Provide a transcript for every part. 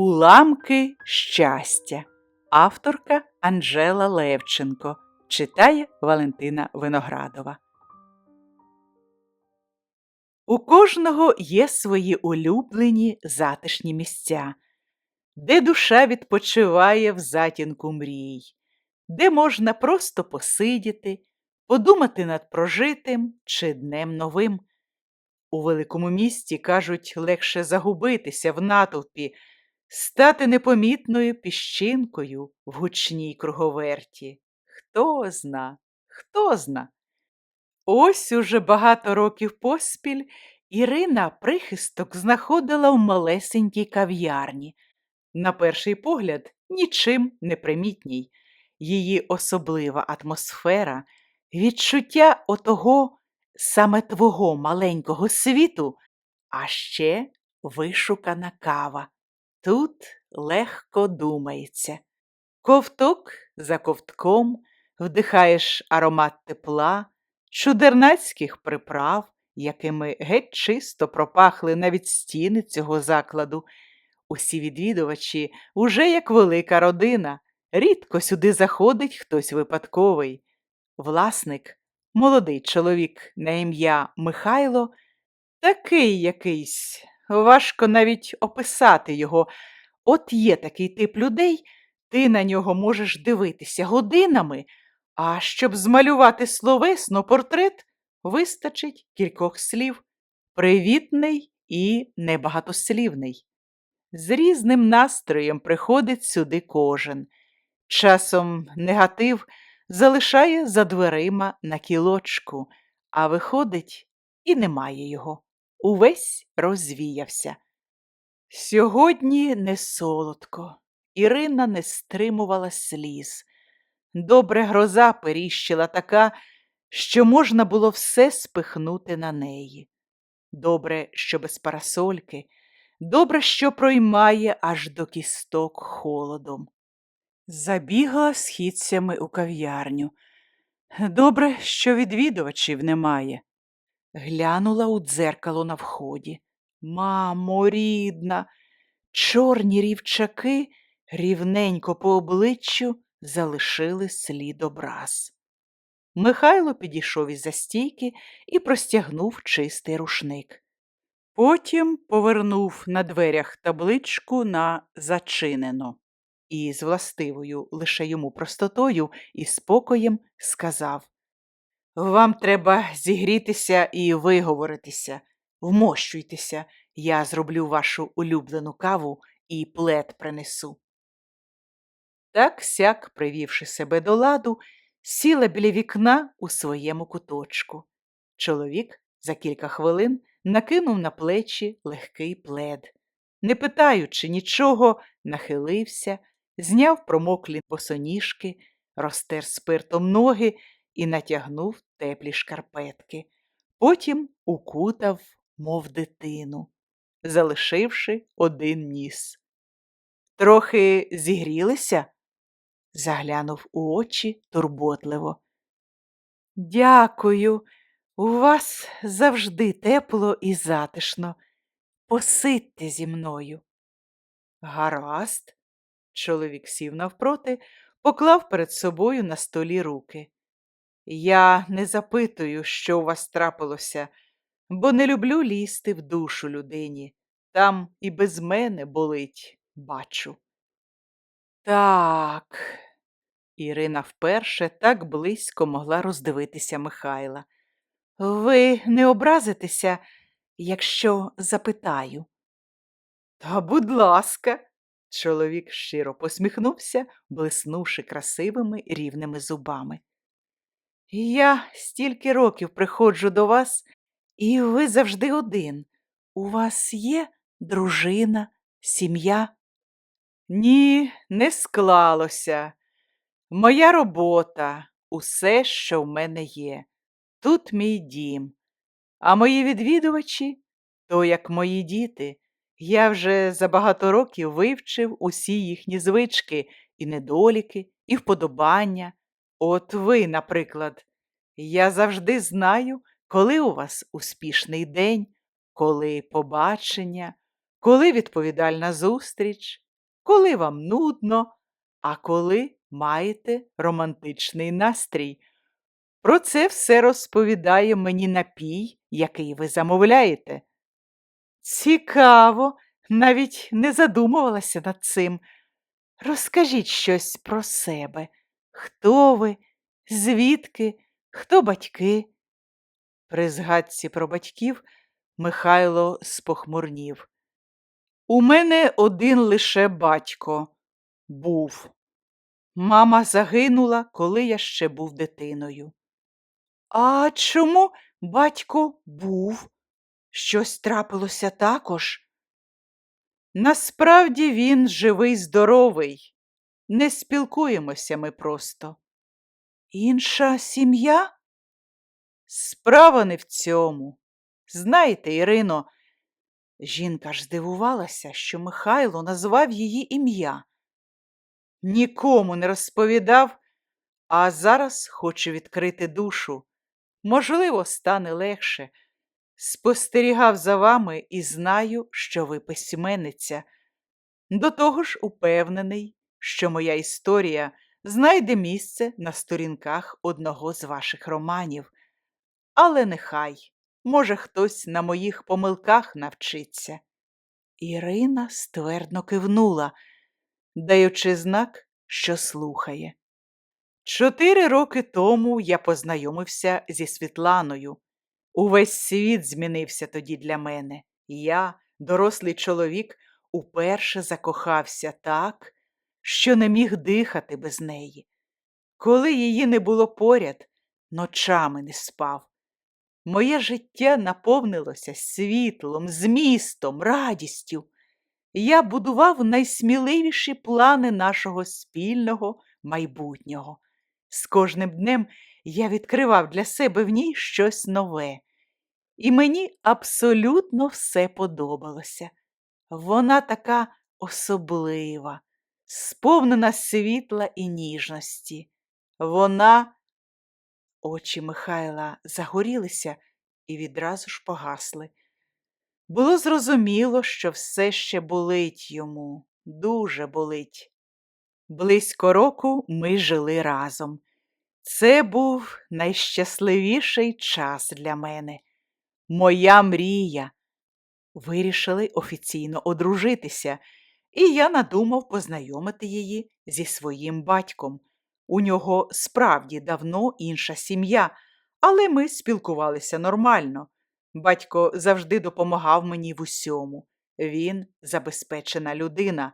Уламки щастя. Авторка Анжела Левченко. Читає Валентина Виноградова. У кожного є свої улюблені затишні місця, де душа відпочиває в затінку мрій, де можна просто посидіти, подумати над прожитим чи днем новим. У великому місті, кажуть, легше загубитися в натовпі, стати непомітною піщинкою в гучній круговерті. Хто зна, хто зна. Ось уже багато років поспіль Ірина прихисток знаходила в малесенькій кав'ярні. На перший погляд, нічим не примітній. Її особлива атмосфера, відчуття отого саме твого маленького світу, а ще вишукана кава. Тут легко думається. Ковток за ковтком вдихаєш аромат тепла, чудернацьких приправ, якими геть чисто пропахли навіть стіни цього закладу. Усі відвідувачі уже як велика родина, рідко сюди заходить хтось випадковий. Власник, молодий чоловік на ім'я Михайло, такий якийсь, важко навіть описати його. От є такий тип людей, ти на нього можеш дивитися годинами, а щоб змалювати словесно портрет, вистачить кількох слів привітний і небагатослівний. З різним настроєм приходить сюди кожен. Часом негатив залишає за дверима на кілочку, а виходить, і немає його. Увесь розвіявся. Сьогодні не солодко. Ірина не стримувала сліз. Добре гроза періщила така, що можна було все спихнути на неї. Добре, що без парасольки, добре, що проймає аж до кісток холодом. Забігла східцями у кав'ярню. Добре, що відвідувачів немає. Глянула у дзеркало на вході. Мамо, рідна, чорні рівчаки рівненько по обличчю залишили слід образ. Михайло підійшов із застійки і простягнув чистий рушник. Потім повернув на дверях табличку на зачинено і з властивою лише йому простотою і спокоєм сказав Вам треба зігрітися і виговоритися, вмощуйтеся, я зроблю вашу улюблену каву і плед принесу. Так сяк, привівши себе до ладу, сіла біля вікна у своєму куточку. Чоловік за кілька хвилин накинув на плечі легкий плед. Не питаючи нічого, нахилився, зняв промоклі босоніжки, розтер спиртом ноги і натягнув теплі шкарпетки. Потім укутав, мов дитину, залишивши один ніс. Трохи зігрілися? заглянув у очі турботливо. Дякую, у вас завжди тепло і затишно. Посидьте зі мною. Гаразд. Чоловік сів навпроти, поклав перед собою на столі руки. Я не запитую, що у вас трапилося, бо не люблю лізти в душу людині. Там і без мене болить, бачу. Так. Ірина вперше так близько могла роздивитися Михайла. Ви не образитеся, якщо запитаю. Та, будь ласка, чоловік щиро посміхнувся, блиснувши красивими рівними зубами. Я стільки років приходжу до вас, і ви завжди один. У вас є дружина, сім'я? Ні, не склалося. Моя робота, усе, що в мене є. Тут мій дім. А мої відвідувачі то як мої діти. Я вже за багато років вивчив усі їхні звички, і недоліки, і вподобання. От ви, наприклад, я завжди знаю, коли у вас успішний день, коли побачення, коли відповідальна зустріч, коли вам нудно, а коли маєте романтичний настрій. Про це все розповідає мені напій, який ви замовляєте. Цікаво, навіть не задумувалася над цим. Розкажіть щось про себе. Хто ви, звідки, хто батьки? При згадці про батьків Михайло спохмурнів. У мене один лише батько був. Мама загинула, коли я ще був дитиною. А чому батько був? Щось трапилося також? Насправді він живий, здоровий. Не спілкуємося ми просто. Інша сім'я? Справа не в цьому. Знаєте, Ірино, жінка ж здивувалася, що Михайло назвав її ім'я. Нікому не розповідав, а зараз хочу відкрити душу. Можливо, стане легше. Спостерігав за вами і знаю, що ви письменниця. До того ж упевнений, що моя історія знайде місце на сторінках одного з ваших романів. Але нехай, може, хтось на моїх помилках навчиться. Ірина ствердно кивнула, даючи знак, що слухає. Чотири роки тому я познайомився зі Світланою. Увесь світ змінився тоді для мене. Я, дорослий чоловік, уперше закохався так, що не міг дихати без неї. Коли її не було поряд, ночами не спав. Моє життя наповнилося світлом, змістом, радістю. Я будував найсміливіші плани нашого спільного майбутнього. З кожним днем я відкривав для себе в ній щось нове, і мені абсолютно все подобалося. Вона така особлива, сповнена світла і ніжності. Вона, очі Михайла загорілися і відразу ж погасли. Було зрозуміло, що все ще болить йому, дуже болить. Близько року ми жили разом. Це був найщасливіший час для мене, моя мрія. Вирішили офіційно одружитися, і я надумав познайомити її зі своїм батьком. У нього справді давно інша сім'я, але ми спілкувалися нормально. Батько завжди допомагав мені в усьому. Він забезпечена людина.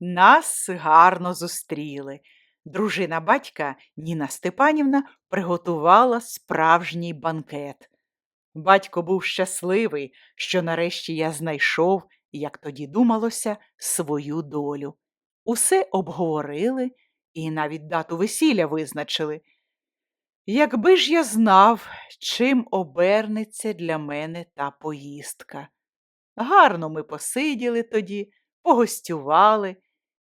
Нас гарно зустріли. Дружина батька Ніна Степанівна приготувала справжній банкет. Батько був щасливий, що нарешті я знайшов, як тоді думалося, свою долю. Усе обговорили і навіть дату весілля визначили. Якби ж я знав, чим обернеться для мене та поїздка. Гарно ми посиділи тоді, погостювали.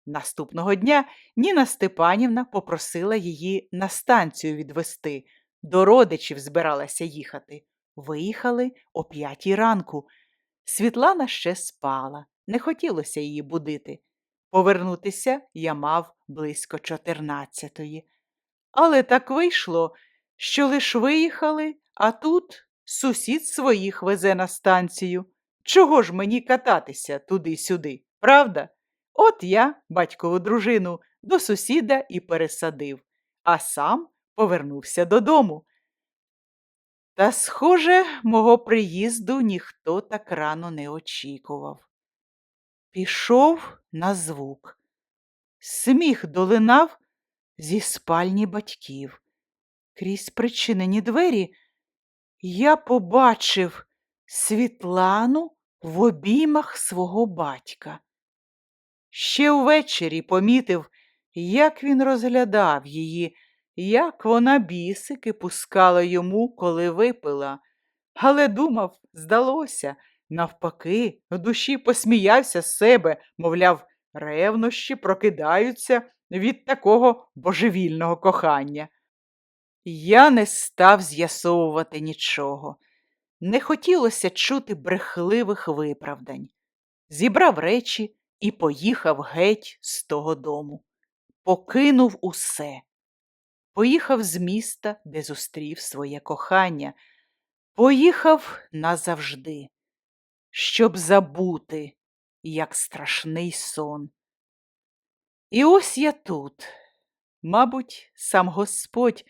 Наступного дня Ніна Степанівна попросила її на станцію відвести. До родичів збиралася їхати. Виїхали о п'ятій ранку. Світлана ще спала, не хотілося її будити. Повернутися я мав близько чотирнадцятої. Але так вийшло, що лиш виїхали, а тут сусід своїх везе на станцію. Чого ж мені кататися туди-сюди, правда? От я, батькову дружину, до сусіда і пересадив, а сам повернувся додому. Та, схоже, мого приїзду ніхто так рано не очікував. Пішов на звук. Сміх долинав зі спальні батьків. Крізь причинені двері я побачив Світлану в обіймах свого батька. Ще ввечері помітив, як він розглядав її, як вона бісики пускала йому, коли випила. Але думав, здалося, навпаки, в душі посміявся з себе, мовляв, ревнощі прокидаються від такого божевільного кохання. Я не став з'ясовувати нічого. Не хотілося чути брехливих виправдань. Зібрав речі і поїхав геть з того дому. Покинув усе. Поїхав з міста, де зустрів своє кохання. Поїхав назавжди, щоб забути, як страшний сон. І ось я тут. Мабуть, сам Господь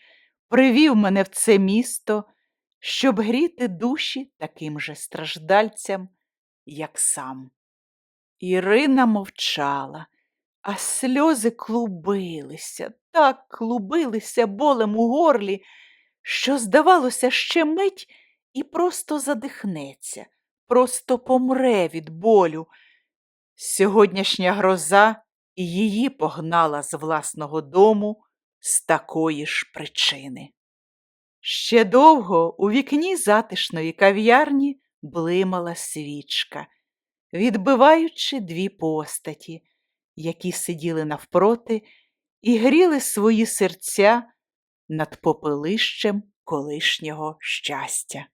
привів мене в це місто, щоб гріти душі таким же страждальцям, як сам. Ірина мовчала, а сльози клубилися, так клубилися болем у горлі, що, здавалося, ще мить і просто задихнеться, просто помре від болю. Сьогоднішня гроза її погнала з власного дому з такої ж причини. Ще довго у вікні затишної кав'ярні блимала свічка, відбиваючи дві постаті, які сиділи навпроти і гріли свої серця над попелищем колишнього щастя.